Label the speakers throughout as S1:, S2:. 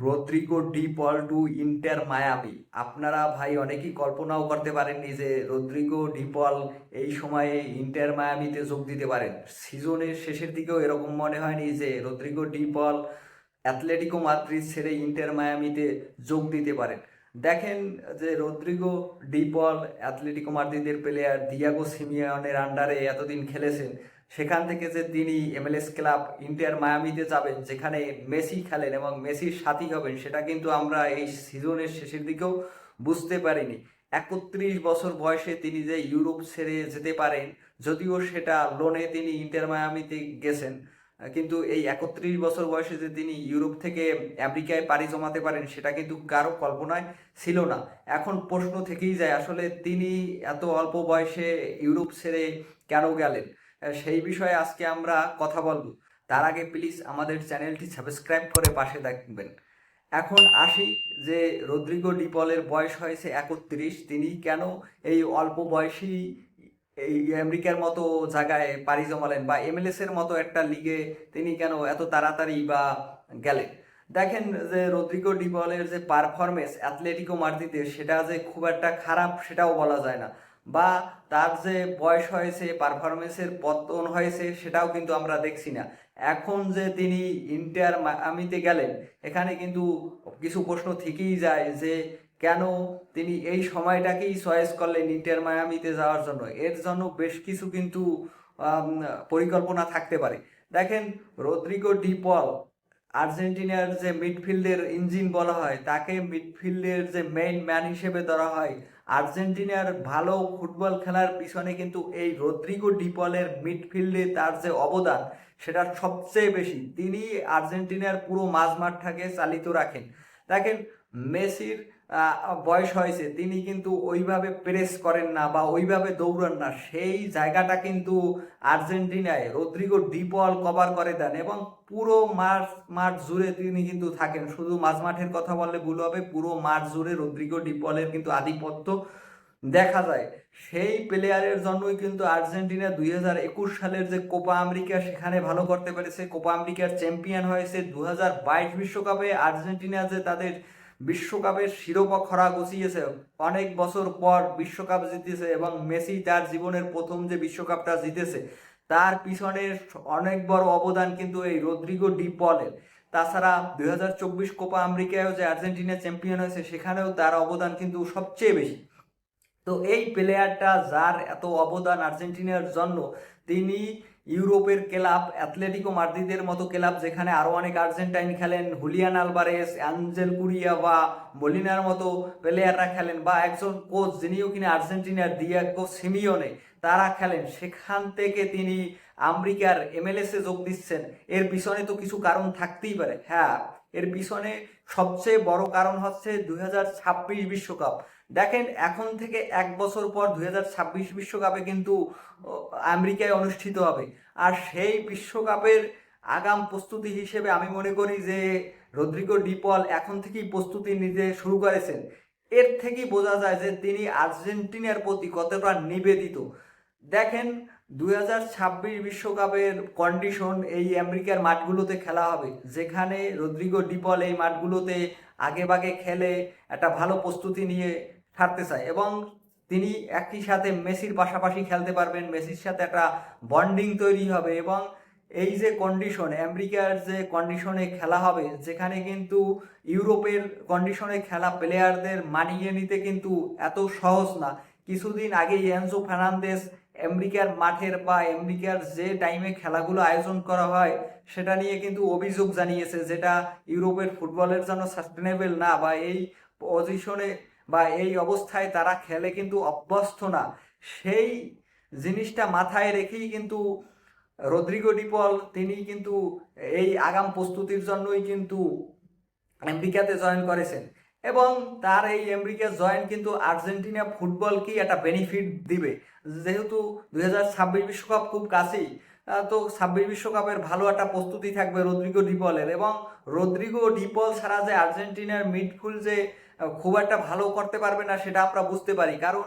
S1: Rodrigo De Paul to Inter Miami. আপনারা ভাই অনেকেই কল্পনাও করতে পারেননি যে রদ্রিগো ডি পল এই সময়ে ইন্টার মায়ামিতে যোগ দিতে পারেন। সিজনের শেষের দিকেও এরকম মনে হয়নি যে Rodrigo De Paul Atletico Madrid ছেড়ে ইন্টার মায়ামিতে যোগ দিতে পারেন। দেখেন যে রদ্রিগো ডি পল অ্যাথলেটিকো মাদ্রিদের প্লেয়ার দিয়াগো সিমিয়নের আন্ডারে এতদিন খেলেছেন। সেখান থেকে যে তিনি এমএলএস ক্লাব ইন্টার মায়ামিতে যাবেন, যেখানে মেসি খেলেন এবং মেসির সাথী হবেন, সেটা কিন্তু আমরা এই সিজনের শেষের দিকেও বুঝতে পারিনি। একত্রিশ বছর বয়সে তিনি যে ইউরোপ ছেড়ে যেতে পারেন, যদিও সেটা লোনে তিনি ইন্টার মায়ামিতে গেছেন, কিন্তু এই একত্রিশ বছর বয়সে যে তিনি ইউরোপ থেকে আমেরিকায় পাড়ি জমাতে পারেন, সেটা কিন্তু কারও কল্পনায় ছিল না। এখন প্রশ্ন থেকেই যায়, আসলে তিনি এত অল্প বয়সে ইউরোপ ছেড়ে কেন গেলেন? সেই বিষয়ে আজকে আমরা কথা বলব। তার আগে প্লিজ আমাদের চ্যানেলটি সাবস্ক্রাইব করে পাশে থাকবেন। এখন আসি যে রদ্রিগো ডিপলের বয়স হয়েছে একত্রিশ। তিনি কেন এই অল্প বয়সী এই আমেরিকার মতো জায়গায় পাড়ি জমালেন বা এমএলএস এর মতো একটা লিগে তিনি কেন এত তাড়াতাড়ি বা গেলেন? দেখেন যে রদ্রিগো ডিপলের যে পারফরমেন্স অ্যাথলেটিকো মাদ্রিদের সেটা যে খুব একটা খারাপ সেটাও বলা যায় না। বা তার যে বয়স হয়েছে পারফরমেন্সের পতন হয়েছে, সেটাও কিন্তু আমরা দেখছি না। এখন যে তিনি ইন্টার আমিতে গেলেন, এখানে কিন্তু কিছু প্রশ্ন থেকেই যায় যে কেন তিনি এই সময়টাকেই চয়েস করলেন ইন্টার মায়ামিতে যাওয়ার জন্য? এর জন্য বেশ কিছু কিন্তু পরিকল্পনা থাকতে পারে। দেখেন, রদ্রিগো ডিপল আর্জেন্টিনার যে মিডফিল্ডের ইঞ্জিন বলা হয়, তাকে মিডফিল্ডের যে মেইন ম্যান হিসেবে ধরা হয়। আর্জেন্টিনার ভালো ফুটবল খেলার পিছনে কিন্তু এই রদ্রিগো ডিপলের মিডফিল্ডে তার যে অবদান, সেটা সবচেয়ে বেশি। তিনি আর্জেন্টিনার পুরো মাঝমাঠটাকে চালিত রাখেন। দেখেন, মেসির বয়স হয়েছে, তিনি কিন্তু ওইভাবে প্রেস করেন না বা ওইভাবে দৌড়ান না। সেই জায়গাটা কিন্তু আর্জেন্টিনায় রদ্রিগো ডিপল কভার করে দেন এবং পুরো মাঠ মাঠ জুড়ে তিনি কিন্তু থাকেন। শুধু মাঝমাঠের কথা বললে ভুল হবে, পুরো মাঠ জুড়ে রদ্রিগো ডিপলের কিন্তু আধিপত্য দেখা যায়। সেই প্লেয়ারের জন্যই কিন্তু আর্জেন্টিনা দুই হাজার একুশ সালের যে কোপা আমেরিকা সেখানে ভালো করতে পেরেছে। কোপা আমেরিকার চ্যাম্পিয়ন হয়েছে। দু হাজার বাইশ বিশ্বকাপে আর্জেন্টিনা যে তাদের বিশ্বকাপের শিরোপা খরা গছিয়েছে। অনেক বছর পর বিশ্বকাপ জিতেছে এবং মেসি তার জীবনের প্রথম যে বিশ্বকাপটা জিতেছে, তার পিছনে অনেক বড় অবদান কিন্তু এই রদ্রিগো ডি পলের। তাছাড়া দুই হাজার চব্বিশ কোপা আমেরিকায়ও যে আর্জেন্টিনা চ্যাম্পিয়ন হয়েছে, সেখানেও তার অবদান কিন্তু সবচেয়ে বেশি। তো এই প্লেয়ারটা যার এত অবদান আর্জেন্টিনার জন্য, তিনি ইউরোপের ক্লাব অ্যাথলেটিকো মার্দিদের মতো ক্লাব যেখানে আরও অনেক আর্জেন্টাইন খেলেন, হুলিয়ান আলবারেস অ্যাঞ্জেল কুরিয়া বা মলিনার মতো প্লেয়াররা খেলেন বা একজন কোচ যিনিও কিনা আর্জেন্টিনার দিয়াগো সিমিওনে তারা খেলেন। সেখান থেকে তিনি আমেরিকার এমএলএসে যোগ দিচ্ছেন। এর পিছনে তো কিছু কারণ থাকতেই পারে। হ্যাঁ এর পিছনে সবচেয়ে বড় কারণ হচ্ছে দুই বিশ্বকাপ। দেখেন, এখন থেকে এক বছর পর দুই বিশ্বকাপে কিন্তু আমেরিকায় অনুষ্ঠিত হবে। আর সেই বিশ্বকাপের আগাম প্রস্তুতি হিসেবে আমি মনে করি যে রদ্রিগো ডিপল এখন থেকেই প্রস্তুতি নিতে শুরু করেছেন। এর থেকেই বোঝা যায় যে, তিনি আর্জেন্টিনার প্রতি কতটা নিবেদিত। দেখেন, দুই বিশ্বকাপের কন্ডিশন এই আমেরিকার মাঠগুলোতে খেলা হবে, যেখানে রদ্রিগো ডিপল এই মাঠগুলোতে আগে বাগে খেলে একটা ভালো প্রস্তুতি নিয়ে ছাড়তে চায় এবং তিনি একই সাথে মেসির পাশাপাশি খেলতে পারবেন। মেসির সাথে একটা বন্ডিং তৈরি হবে এবং এই যে কন্ডিশন আমেরিকার যে কন্ডিশনে খেলা হবে, যেখানে কিন্তু ইউরোপের কন্ডিশনে খেলা প্লেয়ারদের মানিয়ে নিতে কিন্তু এত সহজ না। কিছুদিন আগে এনজো ফার্নান্দেস আমেরিকার মাঠের বা আমেরিকার যে টাইমে খেলাগুলো আয়োজন করা হয়, সেটা নিয়ে কিন্তু অভিযোগ জানিয়েছে, যেটা ইউরোপের ফুটবলের জন্য সাস্টেনেবল না বা এই পজিশনে বা এই অবস্থায় তারা খেলে কিন্তু অভ্যস্ত না। সেই জিনিসটা মাথায় রেখেই কিন্তু রদ্রিগো ডিপল, তিনি কিন্তু এই আগাম প্রস্তুতির জন্যই কিন্তু আমেরিকাতে জয়েন করেছেন। এবং তার এই আমেরিকা জয়েন কিন্তু আর্জেন্টিনা ফুটবলকেই একটা বেনিফিট দিবে। যেহেতু দুই বিশ্বকাপ খুব কাছেই তো ছাব্বিশ বিশ্বকাপের ভালো একটা প্রস্তুতি থাকবে রদ্রিগো ডিপলের। এবং রদ্রিগো ডিপল ছাড়া যে আর্জেন্টিনার মিডফিল্ড যে খুব একটা ভালো করতে পারবে না সেটা আমরা বুঝতে পারি। কারণ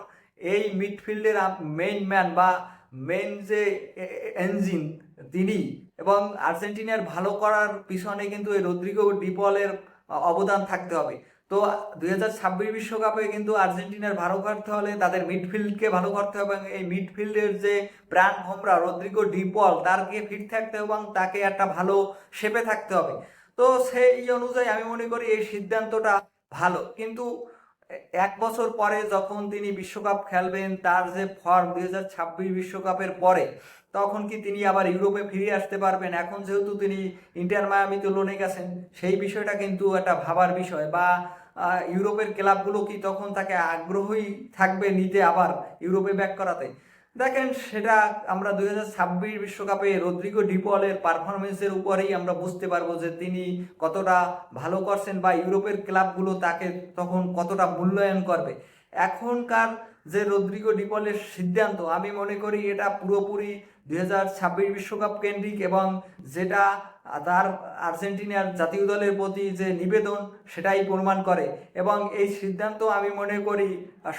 S1: এই মিডফিল্ডের মেইন ম্যান বা মেইন যে এঞ্জিন তিনি এবং আর্জেন্টিনার ভালো করার পিছনে কিন্তু এই রদ্রিগো ডিপলের অবদান থাকতে হবে। তো দুই হাজার ছাব্বিশ বিশ্বকাপে কিন্তু আর্জেন্টিনার ভালো করতে হলে তাদের মিডফিল্ডকে ভালো করতে হবে এবং এই মিডফিল্ডের যে প্রাণ ভোমরা রদ্রিগো ডিপল তারকে ফিট থাকতে হবে এবং তাকে একটা ভালো শেপে থাকতে হবে। তো সেই অনুযায়ী আমি মনে করি এই সিদ্ধান্তটা ভালো। কিন্তু এক বছর পরে যখন তিনি বিশ্বকাপ খেলবেন, তার যে ফর্ম দুই হাজার ছাব্বিশ বিশ্বকাপের পরে তখন কি তিনি আবার ইউরোপে ফিরে আসতে পারবেন? এখন যেহেতু তিনি ইন্টার মায়ামিতে লোনে গেছেন, সেই বিষয়টা কিন্তু একটা ভাবার বিষয়। বা ইউরোপের ক্লাবগুলো কি তখন তাকে আগ্রহী থাকবে নিতে আবার ইউরোপে ব্যাক করাতে? দেখেন, সেটা আমরা দুই হাজার ছাব্বিশ বিশ্বকাপে রদ্রিগো ডিপলের পারফরমেন্সের উপরেই আমরা বুঝতে পারব যে তিনি কতটা ভালো করছেন বা ইউরোপের ক্লাবগুলো তাকে তখন কতটা মূল্যায়ন করবে। এখনকার যে রদ্রিগো ডিপলের সিদ্ধান্ত, আমি মনে করি এটা পুরোপুরি দুই বিশ্বকাপ কেন্দ্রিক এবং যেটা তার আর্জেন্টিনার জাতীয় দলের প্রতি যে নিবেদন, সেটাই প্রমাণ করে এবং এই সিদ্ধান্ত আমি মনে করি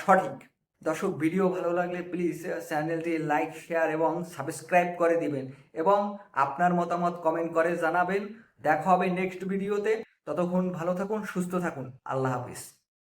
S1: সঠিক। দর্শক, ভিডিও ভালো লাগলে প্লিজ চ্যানেলটি লাইক শেয়ার এবং সাবস্ক্রাইব করে দিবেন এবং আপনার মতামত কমেন্ট করে জানাবেন। দেখা হবে নেক্সট ভিডিওতে ততক্ষণ ভালো থাকুন, সুস্থ থাকুন। আল্লাহ হাফিজ।